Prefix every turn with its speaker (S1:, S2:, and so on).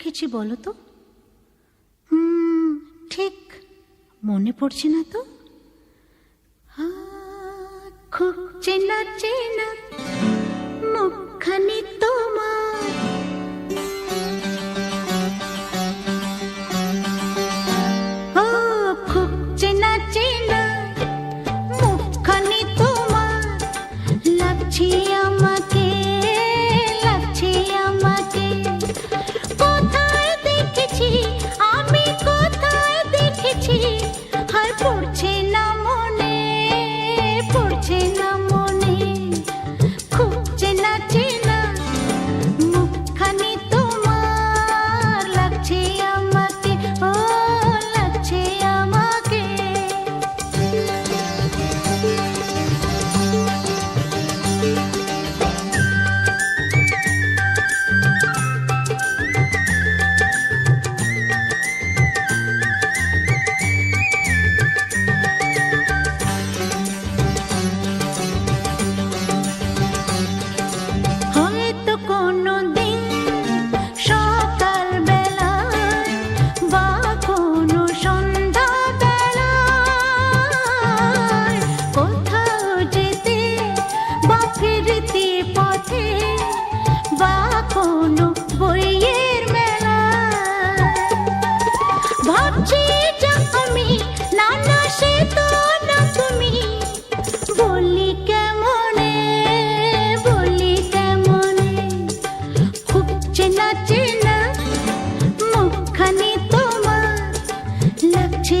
S1: দেখেছি বলো তো। হুম ঠিক। মনে পড়ছে না তো? খুব চেনা চেনা মুখানি তো কখনো বইয়ের মেলা। ভাবছি যা আমি, না না, সে তো না তুমি। বলি কেমনে বলি কেমনে? খুব চেনা চেনা, মুখখানি তোমার। লাগছে